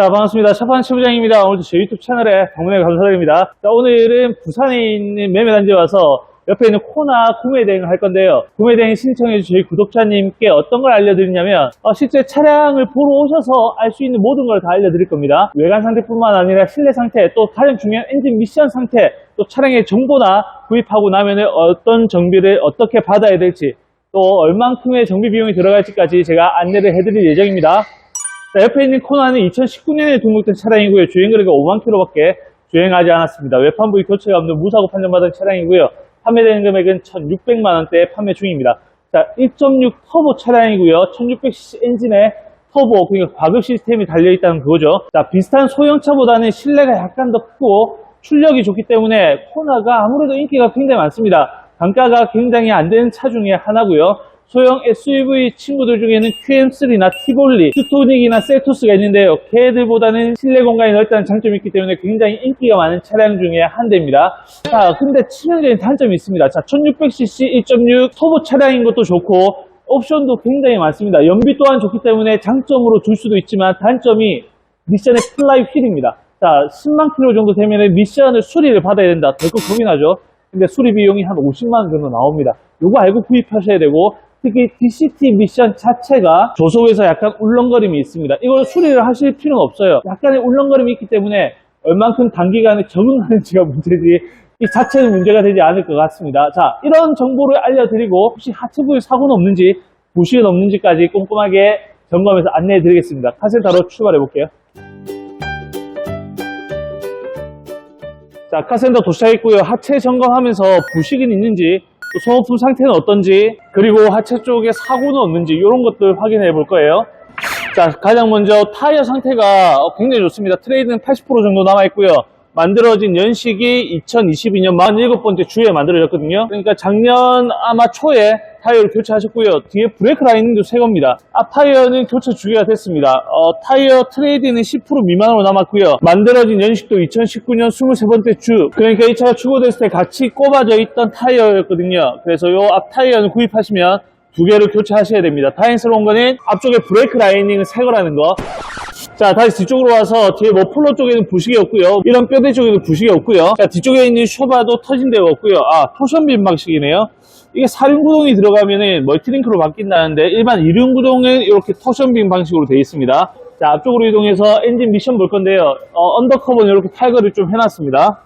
자, 반갑습니다. 차판 최부장입니다. 오늘도 제 유튜브 채널에 방문해 감사드립니다. 자, 오늘은 부산에 있는 매매단지에 와서 옆에 있는 코나 구매 대행을 할 건데요. 구매 대행 신청해 주신 저희 구독자님께 어떤 걸 알려드리냐면, 어, 실제 차량을 보러 오셔서 알 수 있는 모든 걸 다 알려드릴 겁니다. 외관 상태뿐만 아니라 실내 상태, 또 가장 중요한 엔진 미션 상태, 또 차량의 정보나 구입하고 나면 어떤 정비를 어떻게 받아야 될지, 또 얼만큼의 정비 비용이 들어갈지까지 제가 안내를 해드릴 예정입니다. 자, 옆에 있는 코나는 2019년에 등록된 차량이고요. 주행거리가 5만 킬로밖에 주행하지 않았습니다. 외판부 교체가 없는 무사고 판정받은 차량이고요. 판매되는 금액은 1,600만 원대에 판매 중입니다. 자, 1.6 터보 차량이고요. 1600cc 엔진에 터보, 그러니까 과급 시스템이 달려있다는 그거죠. 자, 비슷한 소형차보다는 실내가 약간 더 크고 출력이 좋기 때문에 코나가 아무래도 인기가 굉장히 많습니다. 단가가 굉장히 안 되는 차 중에 하나고요. 소형 SUV 친구들 중에는 QM3나 티볼리, 큐토닉이나 셀토스가 있는데요. 걔들보다는 실내 공간이 넓다는 장점이 있기 때문에 굉장히 인기가 많은 차량 중에 한 대입니다. 자, 근데 치명적인 단점이 있습니다. 자, 1600cc 1.6 터보 차량인 것도 좋고 옵션도 굉장히 많습니다. 연비 또한 좋기 때문에 장점으로 줄 수도 있지만 단점이 미션의 플라이 휠입니다. 자, 10만 킬로 정도 되면 미션을 수리를 받아야 된다. 덜컥 나죠. 근데 수리 비용이 한 50만 원 정도 나옵니다. 이거 알고 구입하셔야 되고 특히 DCT 미션 자체가 조속에서 약간 울렁거림이 있습니다. 이걸 수리를 하실 필요는 없어요. 약간의 울렁거림이 있기 때문에 얼만큼 단기간에 적응하는지가 문제지 이 자체는 문제가 되지 않을 것 같습니다. 자, 이런 정보를 알려드리고 혹시 하체 부위 사고는 없는지 부식은 없는지까지 꼼꼼하게 점검해서 안내해 드리겠습니다. 카센터로 출발해 볼게요. 자, 카센터 도착했고요. 하체 점검하면서 부식은 있는지, 또 소모품 상태는 어떤지, 그리고 하체 쪽에 사고는 없는지, 이런 것들 확인해 볼 거예요. 자, 가장 먼저 타이어 상태가 어, 굉장히 좋습니다. 트레이드는 80% 정도 남아 있고요. 만들어진 연식이 2022년 47번째 주에 만들어졌거든요. 그러니까 작년 아마 초에 타이어를 교체하셨고요. 뒤에 브레이크 라인도 새 겁니다. 앞 타이어는 교체 주기가 됐습니다. 어, 타이어 트레이드는 10% 미만으로 남았고요. 만들어진 연식도 2019년 23번째 주. 그러니까 이 차가 출고됐을 때 같이 꼽아져 있던 타이어였거든요. 그래서 이 앞 타이어는 구입하시면 두 개를 교체하셔야 됩니다. 다행스러운 거는 앞쪽에 브레이크 라이닝을 새 거라는 거. 자, 다시 뒤쪽으로 와서 뒤에 머플러 쪽에는 부식이 없고요. 이런 뼈대 쪽에는 부식이 없고요. 자, 뒤쪽에 있는 쇼바도 터진 데가 없고요. 아, 토션빔 방식이네요. 이게 사륜 구동이 들어가면은 멀티링크로 바뀐다는데 일반 이륜 구동은 이렇게 토션빔 방식으로 되어 있습니다. 자, 앞쪽으로 이동해서 엔진 미션 볼 건데요. 어, 언더커버는 이렇게 탈거를 좀 해놨습니다.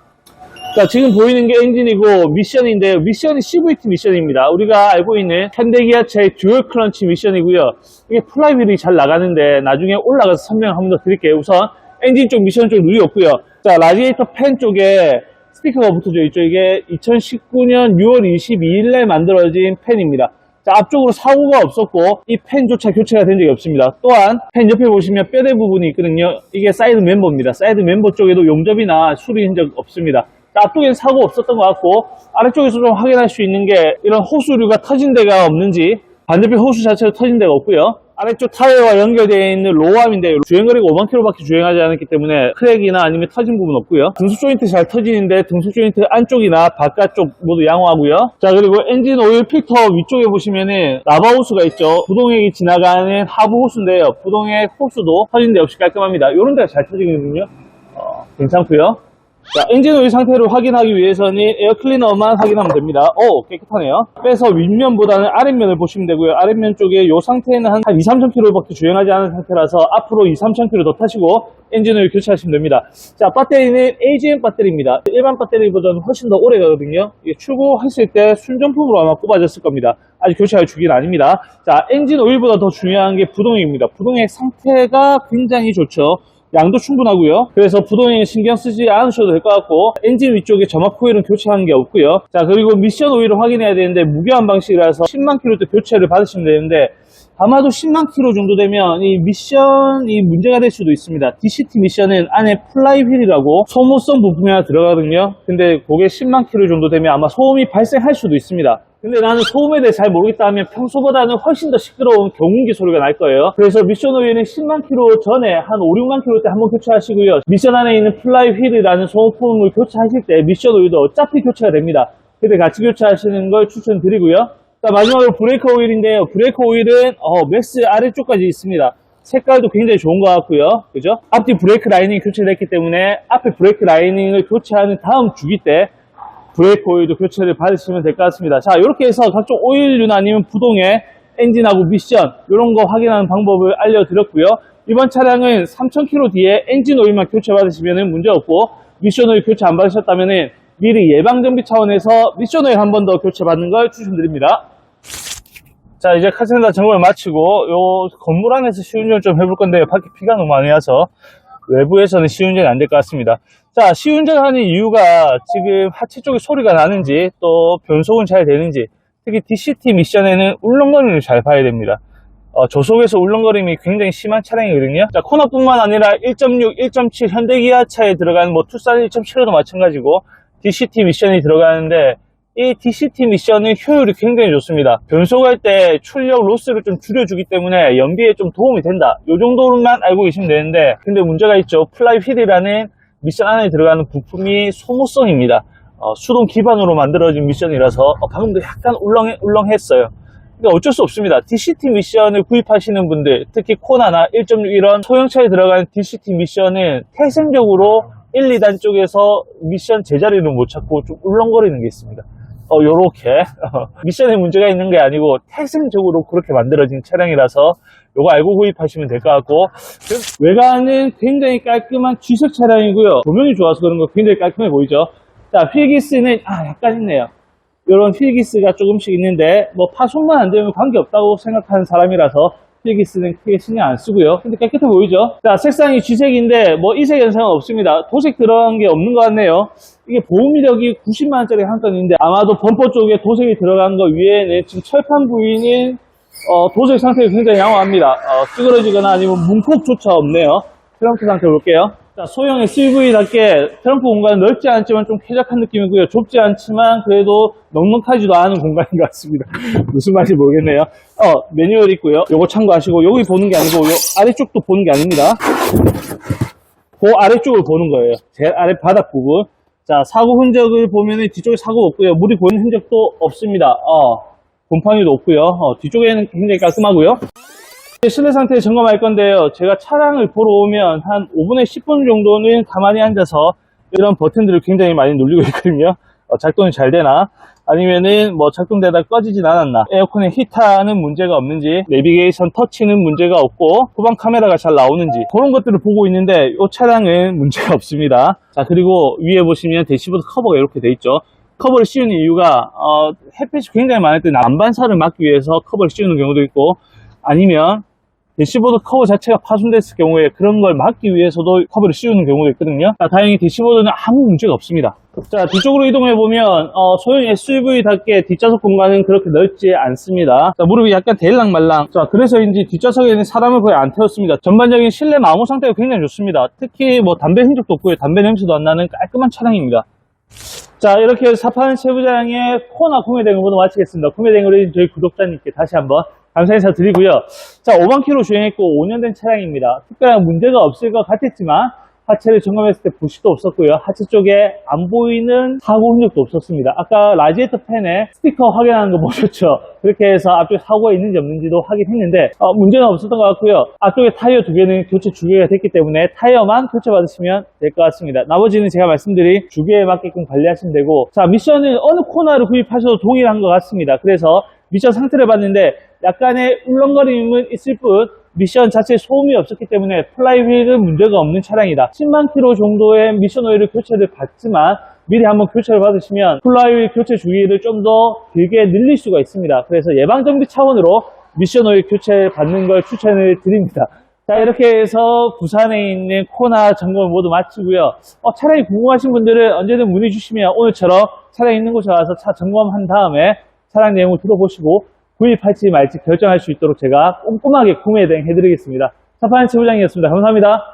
자, 지금 보이는 게 엔진이고 미션인데요. 미션이 CVT 미션입니다. 우리가 알고 있는 현대기아차의 듀얼 크런치 미션이고요. 이게 플라이휠이 잘 나가는데 나중에 올라가서 설명을 한번 더 드릴게요. 우선 엔진 쪽 미션 쪽 룰이 없고요. 자, 라디에이터 팬 쪽에 스티커가 붙어져 있죠. 이게 2019년 6월 22일에 만들어진 팬입니다. 자, 앞쪽으로 사고가 없었고 이 펜조차 교체가 된 적이 없습니다. 또한 펜 옆에 보시면 뼈대 부분이 있거든요. 이게 사이드 멤버입니다. 사이드 멤버 쪽에도 용접이나 수리 흔적 없습니다. 자, 앞쪽엔 사고 없었던 것 같고 아래쪽에서 좀 확인할 수 있는 게 이런 호수류가 터진 데가 없는지 반대편 호수 자체로 터진 데가 없고요. 아래쪽 타이어와 연결되어 있는 로암인데 주행거리가 5만 킬로밖에 주행하지 않았기 때문에 크랙이나 아니면 터진 부분 없고요. 등속 조인트 잘 터지는데 등속 조인트 안쪽이나 바깥쪽 모두 양호하고요. 자 그리고 엔진 오일 필터 위쪽에 보시면은 라바 호스가 있죠. 부동액이 지나가는 하부 호스인데요. 부동액 호스도 터진 데 없이 깔끔합니다. 이런 데가 잘 터지거든요. 어, 괜찮고요. 자, 엔진 오일 상태를 확인하기 위해서는 에어 클리너만 확인하면 됩니다. 오, 깨끗하네요. 빼서 윗면보다는 아랫면을 보시면 되고요. 아랫면 쪽에 이 상태는 한 2, 3천 킬로밖에 주행하지 않은 상태라서 앞으로 2, 3천 킬로 더 타시고 엔진 오일 교체하시면 됩니다. 자, 배터리는 AGM 배터리입니다. 일반 배터리보다는 훨씬 더 오래 가거든요. 출고했을 때 순정품으로 아마 꼽아졌을 겁니다. 아직 교체할 주기는 아닙니다. 자, 엔진 오일보다 더 중요한 게 부동액입니다. 부동액 상태가 굉장히 좋죠. 양도 충분하고요. 그래서 부동에 신경 쓰지 않으셔도 될 것 같고 엔진 위쪽에 점막 코일은 교체하는 게 없고요. 자 그리고 미션 오일을 확인해야 되는데 무교환 방식이라서 10만 킬로대 교체를 받으시면 되는데 아마도 10만 킬로 정도 되면 이 미션이 문제가 될 수도 있습니다. DCT 미션은 안에 플라이 휠이라고 소모성 부품이 하나 들어가거든요. 근데 그게 10만 킬로 정도 되면 아마 소음이 발생할 수도 있습니다. 근데 나는 소음에 대해 잘 모르겠다 하면 평소보다는 훨씬 더 시끄러운 경운기 소리가 날 거예요. 그래서 미션 오일은 10만 킬로 전에 한 5, 6만 킬로 때 한번 교체하시고요. 미션 안에 있는 플라이 휠이라는 소모품을 교체하실 때 미션 오일도 어차피 교체가 됩니다. 근데 같이 교체하시는 걸 추천드리고요. 자, 마지막으로 브레이크 오일인데요. 브레이크 오일은 어, 매스 아래쪽까지 있습니다. 색깔도 굉장히 좋은 것 같고요. 그죠? 앞뒤 브레이크 라이닝이 교체됐기 때문에 앞에 브레이크 라이닝을 교체하는 다음 주기 때 브레이크 오일도 교체를 받으시면 될 것 같습니다. 자, 이렇게 해서 각종 오일류나 아니면 부동의 엔진하고 미션 이런 거 확인하는 방법을 알려드렸고요. 이번 차량은 3,000km 뒤에 엔진 오일만 교체 받으시면 문제없고 미션 오일 교체 안 받으셨다면 미리 예방 정비 차원에서 미션 오일 한 번 더 교체 받는 걸 추천드립니다. 자, 이제 카센터 점검을 마치고 요 건물 안에서 시운전 좀 해볼 건데요. 밖에 비가 너무 많이 와서 외부에서는 시운전이 안 될 것 같습니다. 자, 시운전하는 이유가 지금 하체 쪽에 소리가 나는지 또 변속은 잘 되는지 특히 DCT 미션에는 울렁거림을 잘 봐야 됩니다. 어, 조속에서 울렁거림이 굉장히 심한 차량이거든요. 자, 코너뿐만 아니라 1.6, 1.7 현대기아차에 들어가는 뭐 투싼 1.7로도 마찬가지고 DCT 미션이 들어가는데 이 DCT 미션은 효율이 굉장히 좋습니다. 변속할 때 출력 로스를 좀 줄여주기 때문에 연비에 좀 도움이 된다. 이 정도로만 알고 계시면 되는데 근데 문제가 있죠. 플라이 휠이라는 미션 안에 들어가는 부품이 소모성입니다. 어, 수동 기반으로 만들어진 미션이라서 어, 방금도 약간 울렁해, 울렁했어요. 그러니까 어쩔 수 없습니다. DCT 미션을 구입하시는 분들, 특히 코나나 1.6 이런 소형차에 들어가는 DCT 미션은 태생적으로 1, 2단 쪽에서 미션 제자리를 못 찾고 좀 울렁거리는 게 있습니다. 어, 요렇게. 미션에 문제가 있는 게 아니고 태생적으로 그렇게 만들어진 차량이라서 요거 알고 구입하시면 될 것 같고 외관은 굉장히 깔끔한 G색 차량이고요. 조명이 좋아서 그런 거 굉장히 깔끔해 보이죠. 자, 휠기스는 아 약간 있네요. 이런 휠기스가 조금씩 있는데 뭐 파손만 안 되면 관계없다고 생각하는 사람이라서 휠기스는 크게 신경 안 쓰고요. 근데 깨끗해 보이죠? 자, 색상이 G색인데 뭐 이색 현상은 없습니다. 도색 들어간 게 없는 것 같네요. 이게 보호미력이 90만원짜리 한 건인데 아마도 범퍼 쪽에 도색이 들어간 거 위에는 지금 철판 부위는 어, 도색 상태가 굉장히 양호합니다. 어, 찌그러지거나 아니면 문콕조차 없네요. 트렁크 상태 볼게요. 자, 소형 SUV답게 트렁크 공간은 넓지 않지만 좀 쾌적한 느낌이고요. 좁지 않지만 그래도 넉넉하지도 않은 공간인 것 같습니다. 무슨 말인지 모르겠네요. 어, 매뉴얼 있고요. 요거 참고하시고 여기 보는 게 아니고 요 아래쪽도 보는 게 아닙니다. 그 아래쪽을 보는 거예요. 제 아래 바닥 부분. 자, 사고 흔적을 보면은 뒤쪽에 사고 없고요. 물이 보이는 흔적도 없습니다. 어, 곰팡이도 없고요. 어, 뒤쪽에는 굉장히 깔끔하고요. 실내 상태 점검할 건데요. 제가 차량을 보러 오면 한 5분에 10분 정도는 가만히 앉아서 이런 버튼들을 굉장히 많이 눌리고 있거든요. 어, 작동이 잘 되나? 아니면은 뭐 작동되다 꺼지진 않았나? 에어컨의 히터는 문제가 없는지, 내비게이션 터치는 문제가 없고, 후방 카메라가 잘 나오는지 그런 것들을 보고 있는데 이 차량은 문제가 없습니다. 자 그리고 위에 보시면 대시보드 커버가 이렇게 돼 있죠. 커버를 씌우는 이유가 어, 햇빛이 굉장히 많을 때 난반사를 막기 위해서 커버를 씌우는 경우도 있고 아니면 대시보드 커버 자체가 파손됐을 경우에 그런 걸 막기 위해서도 커버를 씌우는 경우도 있거든요. 자, 다행히 대시보드는 아무 문제가 없습니다. 자, 뒤쪽으로 이동해 보면 어, 소형 SUV답게 뒷좌석 공간은 그렇게 넓지 않습니다. 자, 무릎이 약간 대일랑말랑. 자, 그래서인지 뒷좌석에는 사람을 거의 안 태웠습니다. 전반적인 실내 마모 상태가 굉장히 좋습니다. 특히 뭐 담배 흔적도 없고요. 담배 냄새도 안 나는 깔끔한 차량입니다. 자, 이렇게 사파는 세부장의 코나 구매대행 모두 마치겠습니다. 구매대행으로 저희 구독자님께 다시 한번 감사 인사 드리고요. 자, 5만 킬로 주행했고 5년 된 차량입니다. 특별한 문제가 없을 것 같았지만 하체를 점검했을 때 부식도 없었고요. 하체 쪽에 안 보이는 사고 흔적도 없었습니다. 아까 라지에이터 팬에 스티커 확인하는 거 보셨죠? 그렇게 해서 앞쪽에 사고가 있는지 없는지도 확인했는데 어, 문제는 없었던 것 같고요. 앞쪽에 타이어 두 개는 교체 주기가 됐기 때문에 타이어만 교체 받으시면 될 것 같습니다. 나머지는 제가 말씀드린 주기에 맞게끔 관리하시면 되고 자 미션은 어느 코너를 구입하셔도 동일한 것 같습니다. 그래서 미션 상태를 봤는데 약간의 울렁거림은 있을 뿐 미션 자체에 소음이 없었기 때문에 플라이휠은 문제가 없는 차량이다. 10만 킬로 정도의 미션 오일을 교체를 받지만 미리 한번 교체를 받으시면 플라이휠 교체 주기를 좀 더 길게 늘릴 수가 있습니다. 그래서 예방정비 차원으로 미션 오일 교체 받는 걸 추천을 드립니다. 자 이렇게 해서 부산에 있는 코나 점검을 모두 마치고요. 어, 차량이 궁금하신 분들은 언제든 문의 주시면 오늘처럼 차량 있는 곳에 와서 차 점검한 다음에 차량 내용을 들어보시고 구입할지 말지 결정할 수 있도록 제가 꼼꼼하게 구매 대행 해드리겠습니다. 사파인 지부장이었습니다. 감사합니다.